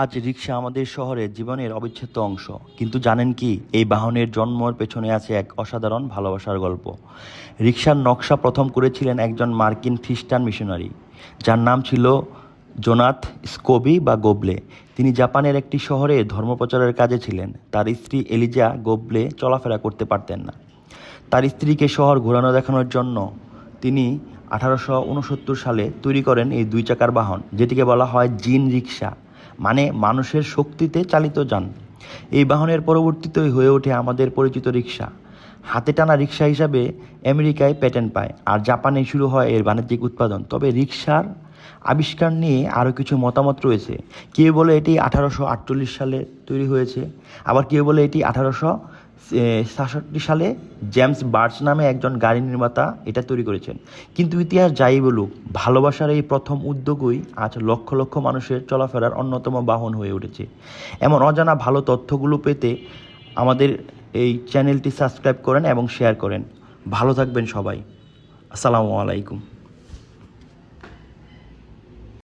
আজ রিক্সা আমাদের শহরের জীবনের অবিচ্ছেদ্য অংশ। কিন্তু জানেন কি, এই বাহনের জন্মর পেছনে আছে এক অসাধারণ ভালোবাসার গল্প। রিক্সার নকশা প্রথম করেছিলেন একজন মার্কিন খ্রিস্টান মিশনারি। যার নাম ছিল জোনাথ স্কোবি বা গোবলে। তিনি জাপানের একটি শহরে ধর্মপ্রচারের কাজে ছিলেন। তার স্ত্রী এলিজা গোবলে চলাফেরা করতে পারতেন না। তার স্ত্রীকে শহর ঘোরানো দেখানোর জন্য তিনি আঠারোশো উনসত্তর সালে তৈরি করেন এই দুই চাকার বাহন, যেটিকে বলা হয় জিন রিক্সা মানে মানুষের শক্তিতে চালিত যান। এই বাহনের পরবর্তীতে হয়ে ওঠে আমাদের পরিচিত রিক্সা হাতে টানা রিক্সা হিসাবে আমেরিকায় প্যাটেন্ট পায় আর জাপানে শুরু হয় এর বাণিজ্যিক উৎপাদন। তবে রিক্সার আবিষ্কার নিয়ে আরও কিছু মতামত রয়েছে। কেউ বলে এটি আঠারোশো আটচল্লিশ সালে তৈরি হয়েছে, আবার কেউ বলে এটি আঠারোশো সাতষট্টি সালে জেমস বার্চ নামে একজন গাড়ি নির্মাতা এটা তৈরি করেছেন। কিন্তু ইতিহাস যাই বলুক, ভালোবাসার এই প্রথম উদ্যোগই আজ লক্ষ লক্ষ মানুষের চলাফেরার অন্যতম বাহন হয়ে উঠেছে। এমন অজানা ভালো তথ্যগুলো পেতে আমাদের এই চ্যানেলটি সাবস্ক্রাইব করেন এবং শেয়ার করেন। ভালো থাকবেন সবাই। আসসালামু আলাইকুম।